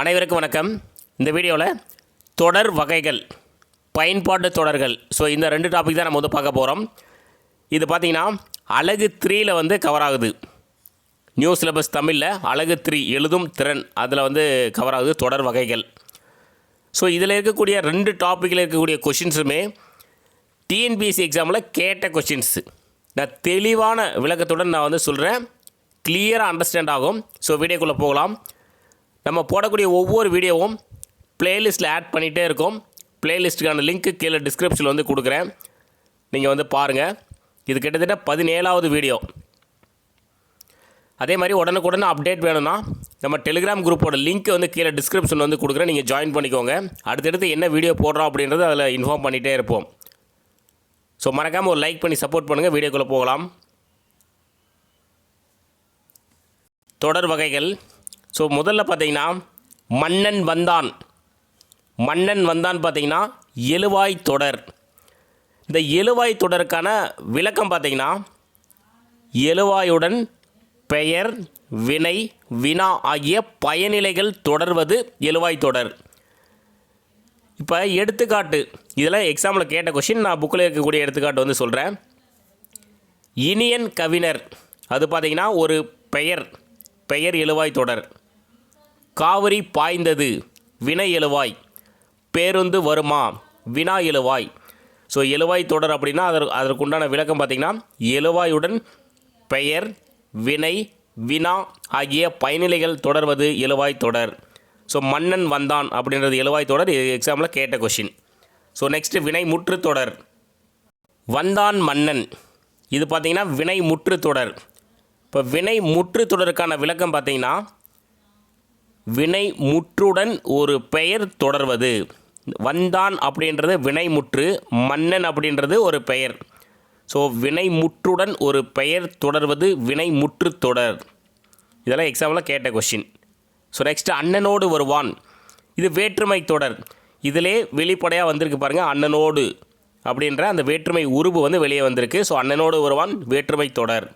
அனைவருக்கும் வணக்கம். இந்த வீடியோவில் தொடர் வகைகள் பயன்பாட்டு தொடர்கள். ஸோ இந்த ரெண்டு டாபிக் தான் நம்ம வந்து பார்க்க போகிறோம் இது பார்த்திங்கன்னா அழகு த்ரீயில் வந்து கவர் ஆகுது. நியூ சிலபஸ் தமிழில் அழகு த்ரீ எழுதும் திறன். அதில் வந்து கவர் ஆகுது தொடர் வகைகள். ஸோ இதில் இருக்கக்கூடிய ரெண்டு டாப்பிக்கில் இருக்கக்கூடிய கொஷின்ஸுமே டிஎன்பிஎஸ்சி எக்ஸாமில் கேட்ட கொஷின்ஸு நான் தெளிவான விளக்கத்துடன் நான் வந்து சொல்கிறேன் கிளியராக அண்டர்ஸ்டாண்ட் ஆகும். ஸோ வீடியோக்குள்ளே போகலாம். நம்ம போடக்கூடிய ஒவ்வொரு வீடியோவும் ப்ளேலிஸ்ட்டில் ஆட் பண்ணிகிட்டே இருக்கோம். பிளேலிஸ்ட்டுக்கான லிங்க்கு கீழே டிஸ்கிரிப்ஷனில் வந்து கொடுக்குறேன். நீங்கள் வந்து பாருங்கள் இது கிட்டத்தட்ட பதினேழாவது வீடியோ. அதே மாதிரி உடனுக்குடனே அப்டேட் வேணும்னா நம்ம டெலிகிராம் குரூப்போட லிங்க் வந்து கீழே டிஸ்கிரிப்ஷன் வந்து கொடுக்குறேன். நீங்கள் ஜாயின் பண்ணிக்கோங்க. அடுத்தடுத்து என்ன வீடியோ போடுறோம் அப்படின்றது அதில் இன்ஃபார்ம் பண்ணிகிட்டே இருப்போம். ஸோ மறக்காமல் ஒரு லைக் பண்ணி சப்போர்ட் பண்ணுங்கள் வீடியோக்குள்ளே போகலாம். தொடர் வகைகள். ஸோ முதல்ல பார்த்தீங்கன்னா மன்னன் வந்தான். மன்னன் வந்தான் பார்த்தீங்கன்னா எழுவாய் தொடர். இந்த எழுவாய் தொடருக்கான விளக்கம் பார்த்தீங்கன்னா எழுவாயுடன் பெயர் வினை வினா ஆகிய பயனிலைகள் தொடர்வது எழுவாய் தொடர். இப்போ எடுத்துக்காட்டு இதில் எக்ஸாம்பிள் கேட்ட கொஷின் நான் புக்கில் இருக்கக்கூடிய எடுத்துக்காட்டு வந்து சொல்கிறேன் இனியன் கவிஞர் அது பார்த்தீங்கன்னா ஒரு பெயர் பெயர் எழுவாய் தொடர். காவிரி பாய்ந்தது. வினை எழுவாய். பேருந்து வருமா? வினா எழுவாய். ஸோ எழுவாய் தொடர் அப்படின்னா அதற்கு அதற்குண்டான விளக்கம் பார்த்திங்கன்னா எழுவாயுடன் பெயர் வினை வினா ஆகிய பயனிலைகள் தொடர்வது எழுவாய் தொடர். ஸோ மன்னன் வந்தான் அப்படின்றது எழுவாய் தொடர். இது எக்ஸாமில் கேட்ட கொஷின் ஸோ நெக்ஸ்ட்டு வினை முற்று தொடர். வந்தான் மன்னன். இது பார்த்திங்கன்னா வினை முற்று தொடர். இப்போ வினை முற்று தொடருக்கான விளக்கம் பார்த்திங்கன்னா வினை முற்றுடன் ஒரு பெயர் தொடர்வது. வந்தான் அப்படின்றது வினைமுற்று மன்னன் அப்படின்றது ஒரு பெயர். ஸோ வினைமுற்றுடன் ஒரு பெயர் தொடர்வது வினைமுற்று தொடர். இதெல்லாம் எக்ஸாம்பிளாக கேட்ட கொஷின் ஸோ நெக்ஸ்ட் அண்ணனோடு வருவான். இது வேற்றுமை தொடர். இதிலே வெளிப்படையாக வந்திருக்கு பாருங்கள் அண்ணனோடு அப்படின்ற அந்த வேற்றுமை உருவு வந்து வெளியே வந்திருக்கு. ஸோ அண்ணனோடு வருவான் வேற்றுமை தொடர்.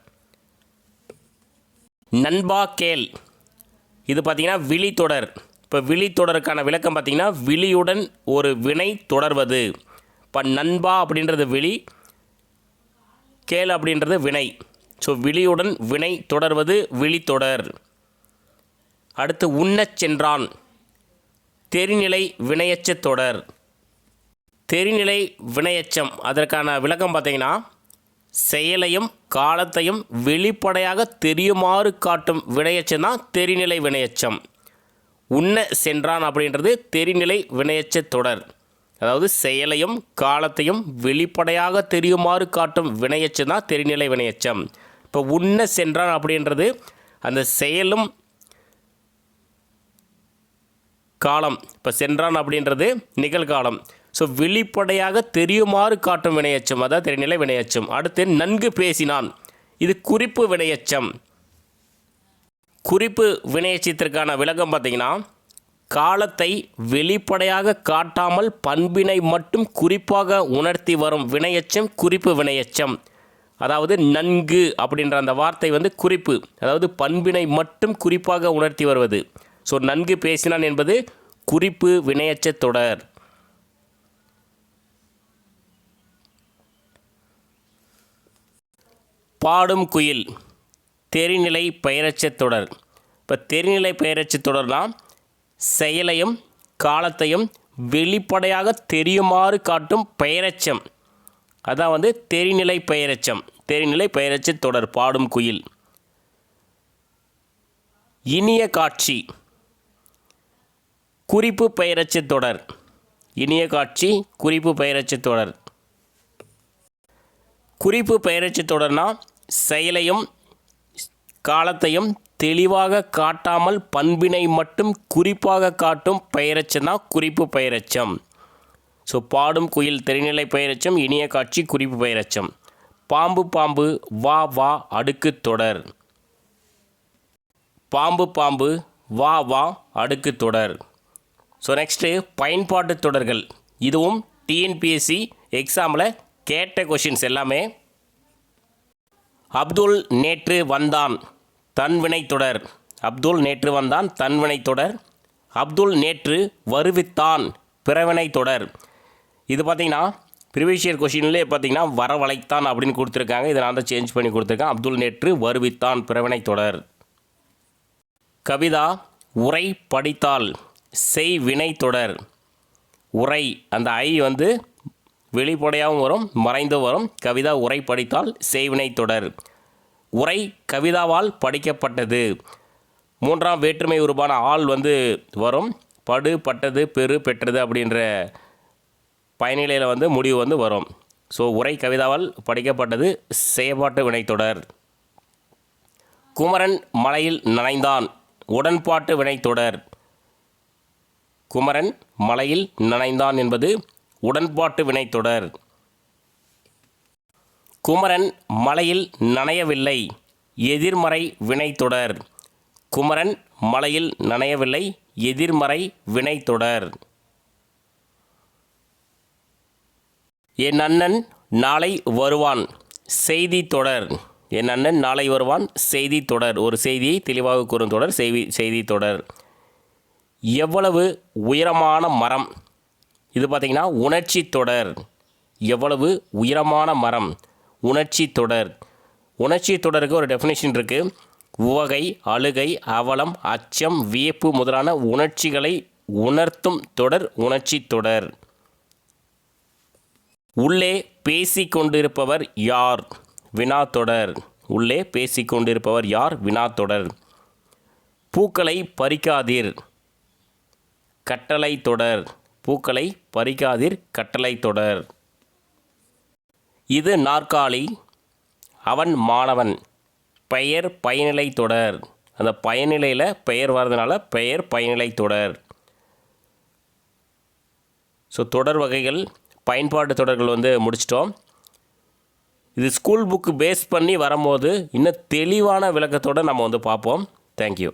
நண்பா கேள். இது பார்த்தீங்கன்னா விழி தொடர் இப்போ விழி தொடருக்கான விளக்கம் பார்த்திங்கன்னா விழியுடன் ஒரு வினை தொடர்வது. இப்போ நண்பா அப்படின்றது விழி கேள் அப்படின்றது வினை. ஸோ விழியுடன் வினை தொடர்வது விழித்தொடர். அடுத்து உண்ணச் சென்றான். தெரிநிலை வினையச்சத் தொடர். தெரிநிலை வினையச்சம். அதற்கான விளக்கம் பார்த்திங்கன்னா செயலையும் காலத்தையும் வெளிப்படையாக தெரியுமாறு காட்டும் வினையச்சம் தான் தெரிநிலை வினையச்சம். உண்ண சென்றான் அப்படின்றது தெரிநிலை வினையச்ச தொடர். அதாவது செயலையும் காலத்தையும் வெளிப்படையாக தெரியுமாறு காட்டும் வினையச்சம் தான் தெரிநிலை வினையச்சம். இப்போ உண்ண சென்றான் அப்படின்றது அந்த செயலும் காலம். இப்போ சென்றான் அப்படின்றது நிகழ்காலம். ஸோ வெளிப்படையாக தெரியுமாறு காட்டும் வினையச்சம். அதாவது தெரிநிலை வினையச்சம். அடுத்து நன்கு பேசினான். இது குறிப்பு வினையச்சம். குறிப்பு வினையச்சத்திற்கான விளக்கம் பார்த்தீங்கன்னா காலத்தை வெளிப்படையாக காட்டாமல் பண்பினை மட்டும் குறிப்பாக உணர்த்தி வரும் வினையச்சம் குறிப்பு வினையச்சம். அதாவது நன்கு அப்படின்ற அந்த வார்த்தை வந்து குறிப்பு. அதாவது பண்பினை மட்டும் குறிப்பாக உணர்த்தி வருவது. ஸோ நன்கு பேசினான் என்பது குறிப்பு வினையச்ச தொடர். பாடும் குயில் தெரிநிலை பெயரச்சத் தொடர். இப்போ தெரிநிலை பெயரச்சத் தொடர்னால் செயலையும் காலத்தையும் வெளிப்படையாக தெரியுமாறு காட்டும் பெயரச்சம். அதான் வந்து தெரிநிலை பெயரச்சம் தெரிநிலை பெயரச்சத் தொடர் பாடும் குயில். இனிய காட்சி. குறிப்பு பெயரச்சத் தொடர். இனிய காட்சி குறிப்பு பெயரச்சத் தொடர். குறிப்பு பெயரச்சு தொடர்னால் செயலையும் காலத்தையும் தெளிவாக காட்டாமல் பண்பினை மட்டும் குறிப்பாக காட்டும் பெயரச்சம் தான் குறிப்பு பெயரச்சம். ஸோ பாடும் குயில் தெரிநிலை பெயரச்சம் இனிய காட்சி குறிப்பு பெயரச்சம். பாம்பு பாம்பு வா வா அடுக்கு தொடர். பாம்பு பாம்பு வா வா அடுக்கு தொடர். ஸோ நெக்ஸ்ட்டு பயன்பாட்டு தொடர்கள். இதுவும் டிஎன்பிஎஸ்சி எக்ஸாமில் கேட்ட கொஷின்ஸ் எல்லாமே அப்துல் நேற்று வந்தான் தன்வினை தொடர். அப்துல் நேற்று வந்தான் தன்வினை தொடர். அப்துல் நேற்று வருவித்தான் பிறவினை தொடர். இது பார்த்தீங்கன்னா ப்ரீவியஸ் இயர் கொஷின்லேயே பார்த்தீங்கன்னா வரவழைத்தான் அப்படின்னு கொடுத்துருக்காங்க. இதை நான் தான் சேஞ்ச் பண்ணி கொடுத்துருக்கேன். அப்துல் நேற்று வருவித்தான் பிறவினை தொடர். கவிதா உரை படித்தால் செய் வினை தொடர். உரை அந்த ஐ வந்து வெளிப்படையாகவும் வரும் மறைந்து வரும். கவிதா உரை படித்தால் செய்வினை தொடர். உரை கவிதாவால் படிக்கப்பட்டது. மூன்றாம் வேற்றுமை உருவான ஆள் வந்து வரும். படு பட்டது பெரு பெற்றது அப்படின்ற பயனிலையில் வந்து முடிவு வந்து வரும். ஸோ உரை கவிதாவால் படிக்கப்பட்டது செயற்பாட்டு வினைத்தொடர் குமரன் மலையில் நனைந்தான். உடன்பாட்டு வினைத்தொடர் குமரன் மலையில் நனைந்தான் என்பது உடன்பாட்டு வினைத்தொடர் குமரன் மலையில் நனையவில்லை எதிர்மறை வினைத்தொடர் குமரன் மலையில் நனையவில்லை எதிர்மறை வினைத்தொடர் என் அண்ணன் நாளை வருவான் செய்தி தொடர். என் அண்ணன் நாளை வருவான் செய்தி தொடர். ஒரு செய்தியை தெளிவாக கூறும் தொடர் செய்தி செய்தி தொடர். எவ்வளவு உயரமான மரம் இது பார்த்திங்கன்னா உணர்ச்சி தொடர். எவ்வளவு உயரமான மரம். உணர்ச்சி தொடர். உணர்ச்சி தொடருக்கு ஒரு டெஃபினேஷன் இருக்குது உவகை அழுகை அவலம் அச்சம் வியப்பு முதலான உணர்ச்சிகளை உணர்த்தும் தொடர் உணர்ச்சி தொடர். உள்ளே பேசிக்கொண்டிருப்பவர் யார்? வினா தொடர். உள்ளே பேசிக் கொண்டிருப்பவர் யார்? வினா தொடர். பூக்களை பறிக்காதீர். கட்டளை தொடர். பூக்களை பறிக்காதீர் கட்டளை தொடர். இது நாற்காலி அவன் மாணவன். பெயர் பயனிலை தொடர். அந்த பயனிலையில் பெயர் வர்றதுனால பெயர் பயனிலை தொடர். ஸோ தொடர் வகைகள் பயன்பாட்டு தொடர்கள் வந்து முடிச்சிட்டோம். இது ஸ்கூல் புக்கு பேஸ் பண்ணி வரும்போது இன்னும் தெளிவான விளக்கத்தோடு நம்ம வந்து பார்ப்போம். தேங்க்யூ